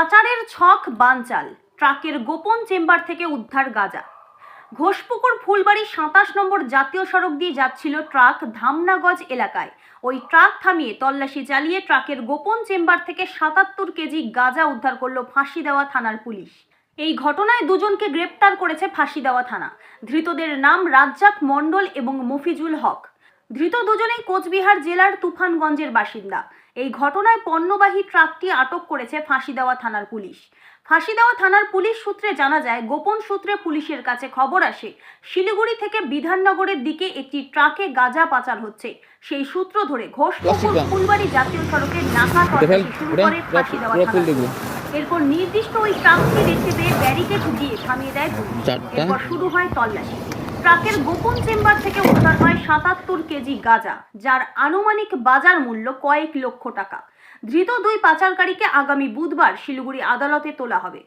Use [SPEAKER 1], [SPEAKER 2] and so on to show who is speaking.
[SPEAKER 1] পাচারের ছক বানচাল, ট্রাকের গোপন চেম্বার থেকে উদ্ধার গাজা। ঘোষপুকুর ফুলবাড়ি সাতাশ নম্বর জাতীয় সড়ক দিয়ে যাচ্ছিল ট্রাক ধামনাগজ এলাকায়। ওই ট্রাক থামিয়ে তল্লাশি চালিয়ে ট্রাকের গোপন চেম্বার থেকে সাতাত্তর কেজি গাঁজা উদ্ধার করল ফাঁসি দেওয়া থানার পুলিশ। এই ঘটনায় দুজনকে গ্রেপ্তার করেছে ফাঁসি দেওয়া থানা। ধৃতদের নাম রাজ্জাক মণ্ডল এবং মফিজুল হক। ধৃত দুজনেই কোচবিহার জেলার তুফানগঞ্জের বাসিন্দা। এই ঘটনায় পণ্যবাহী ট্রাকটি আটক করেছে ফাঁসি দেওয়া থানার পুলিশ। ফাঁসি দেওয়া থানার পুলিশ সূত্রে জানা যায় গোপন সূত্রে পুলিশের কাছে খবর আসে শিলিগুড়ি থেকে বিধাননগরের দিকে একটি ট্রাকে গাঁজা পাচার হচ্ছে। সেই সূত্র ধরে
[SPEAKER 2] ঘোষ।
[SPEAKER 1] ফুলবাড়ি জাতীয় সড়কের নাকা শুরু করে ফাঁসি দেওয়া এরপর নির্দিষ্ট ওই ট্রাকটি দেখতে পেয়ে ব্যারিকেড দিয়ে থামিয়ে দেয় এরপর শুরু হয় তল্লাশি। ট্রাকের গোপন চেম্বার থেকে উদ্ধার হয় সাতাত্তর কেজি গাঁজা, যার আনুমানিক বাজার মূল্য কয়েক লক্ষ টাকা। ধৃত দুই পাচারকারীকে আগামী বুধবার শিলিগুড়ি আদালতে তোলা হবে।